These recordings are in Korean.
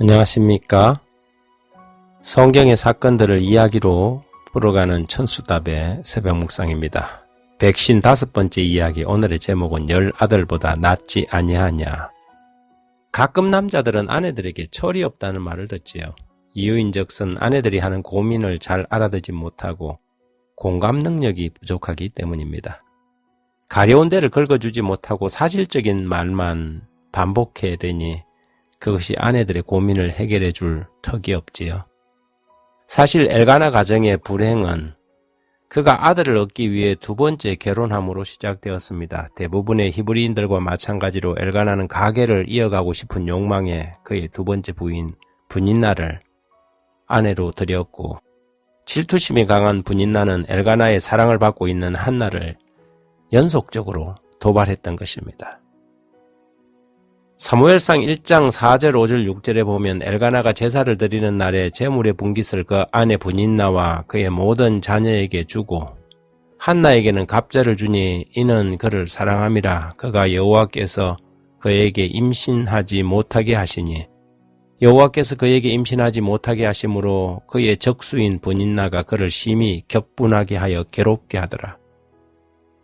안녕하십니까? 성경의 사건들을 이야기로 풀어가는 천수답의 새벽 묵상입니다. 백신 다섯 번째 이야기 오늘의 제목은 열 아들보다 낫지 아니하냐. 가끔 남자들은 아내들에게 철이 없다는 말을 듣지요. 이유인적선 아내들이 하는 고민을 잘 알아듣지 못하고 공감 능력이 부족하기 때문입니다. 가려운 데를 긁어주지 못하고 사실적인 말만 반복해야 되니 그것이 아내들의 고민을 해결해 줄 턱이 없지요. 사실 엘가나 가정의 불행은 그가 아들을 얻기 위해 두 번째 결혼함으로 시작되었습니다. 대부분의 히브리인들과 마찬가지로 엘가나는 가게를 이어가고 싶은 욕망에 그의 두 번째 부인 분인나를 아내로 들였고 질투심이 강한 분인나는 엘가나의 사랑을 받고 있는 한나를 연속적으로 도발했던 것입니다. 사무엘상 1장 4절 5절 6절에 보면 엘가나가 제사를 드리는 날에 제물의 분깃을 그 아내 분인나와 그의 모든 자녀에게 주고 한나에게는 갑자를 주니 이는 그를 사랑함이라 그가 여호와께서 그에게 임신하지 못하게 하시니 여호와께서 그에게 임신하지 못하게 하심으로 그의 적수인 분인나가 그를 심히 격분하게 하여 괴롭게 하더라.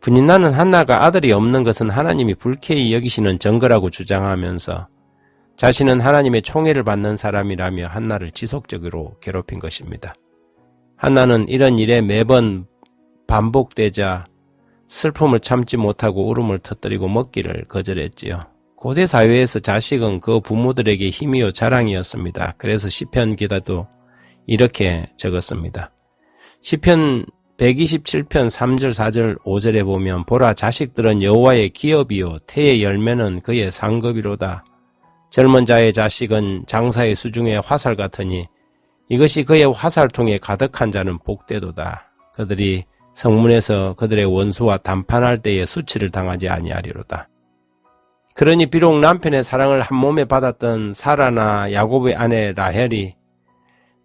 분인나는 한나가 아들이 없는 것은 하나님이 불쾌히 여기시는 증거라고 주장하면서 자신은 하나님의 총애를 받는 사람이라며 한나를 지속적으로 괴롭힌 것입니다. 한나는 이런 일에 매번 반복되자 슬픔을 참지 못하고 울음을 터뜨리고 먹기를 거절했지요. 고대 사회에서 자식은 그 부모들에게 힘이요 자랑이었습니다. 그래서 시편 기다도 이렇게 적었습니다. 시편 127편 3절 4절 5절에 보면 보라 자식들은 여호와의 기업이요 태의 열매는 그의 상급이로다. 젊은 자의 자식은 장사의 수중의 화살 같으니 이것이 그의 화살통에 가득한 자는 복되도다. 그들이 성문에서 그들의 원수와 담판할 때에 수치를 당하지 아니하리로다. 그러니 비록 남편의 사랑을 한 몸에 받았던 사라나 야곱의 아내 라헬이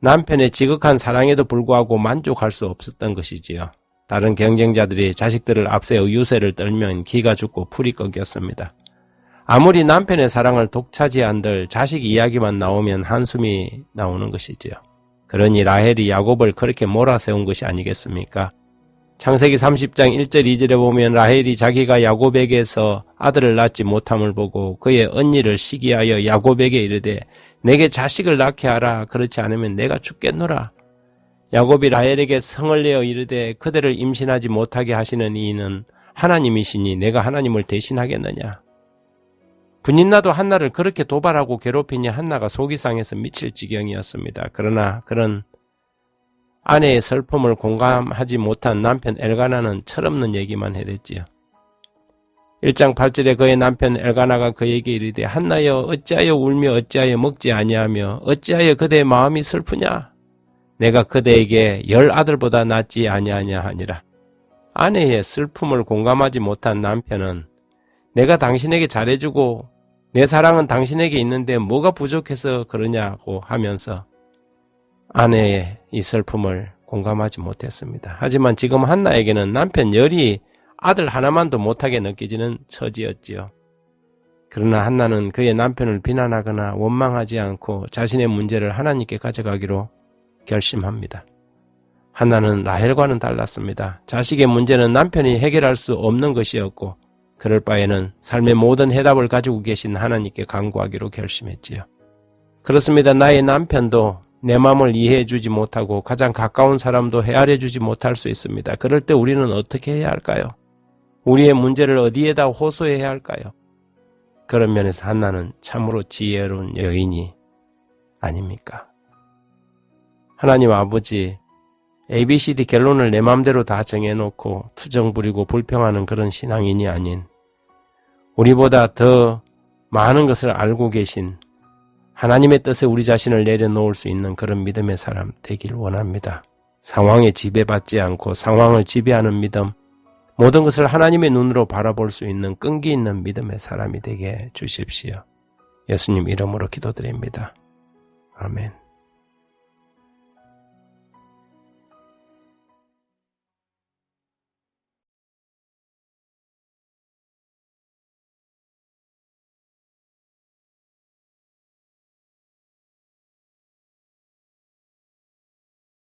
남편의 지극한 사랑에도 불구하고 만족할 수 없었던 것이지요. 다른 경쟁자들이 자식들을 앞세워 유세를 떨면 기가 죽고 풀이 꺾였습니다. 아무리 남편의 사랑을 독차지한들 자식 이야기만 나오면 한숨이 나오는 것이지요. 그러니 라헬이 야곱을 그렇게 몰아세운 것이 아니겠습니까? 창세기 30장 1절 2절에 보면 라헬이 자기가 야곱에게서 아들을 낳지 못함을 보고 그의 언니를 시기하여 야곱에게 이르되 내게 자식을 낳게 하라 그렇지 않으면 내가 죽겠노라. 야곱이 라헬에게 성을 내어 이르되 그대를 임신하지 못하게 하시는 이는 하나님이시니 내가 하나님을 대신하겠느냐. 분인나도 한나를 그렇게 도발하고 괴롭히니 한나가 속이 상해서 미칠 지경이었습니다. 그러나 그런 아내의 슬픔을 공감하지 못한 남편 엘가나는 철없는 얘기만 해댔지요. 1장 8절에 그의 남편 엘가나가 그에게 이르되 한나여 어찌하여 울며 어찌하여 먹지 아니하며 어찌하여 그대의 마음이 슬프냐 내가 그대에게 열 아들보다 낫지 아니하냐 하니라 아내의 슬픔을 공감하지 못한 남편은 내가 당신에게 잘해주고 내 사랑은 당신에게 있는데 뭐가 부족해서 그러냐고 하면서 아내의 이 슬픔을 공감하지 못했습니다. 하지만 지금 한나에게는 남편 열이 아들 하나만도 못하게 느껴지는 처지였지요. 그러나 한나는 그의 남편을 비난하거나 원망하지 않고 자신의 문제를 하나님께 가져가기로 결심합니다. 한나는 라헬과는 달랐습니다. 자식의 문제는 남편이 해결할 수 없는 것이었고 그럴 바에는 삶의 모든 해답을 가지고 계신 하나님께 간구하기로 결심했지요. 그렇습니다. 나의 남편도 내 마음을 이해해 주지 못하고 가장 가까운 사람도 헤아려 주지 못할 수 있습니다. 그럴 때 우리는 어떻게 해야 할까요? 우리의 문제를 어디에다 호소해야 할까요? 그런 면에서 한나는 참으로 지혜로운 여인이 아닙니까? 하나님 아버지, ABCD 결론을 내 마음대로 다 정해놓고 투정 부리고 불평하는 그런 신앙인이 아닌 우리보다 더 많은 것을 알고 계신 하나님의 뜻에 우리 자신을 내려놓을 수 있는 그런 믿음의 사람 되길 원합니다. 상황에 지배받지 않고 상황을 지배하는 믿음, 모든 것을 하나님의 눈으로 바라볼 수 있는 끈기 있는 믿음의 사람이 되게 주십시오. 예수님 이름으로 기도드립니다. 아멘.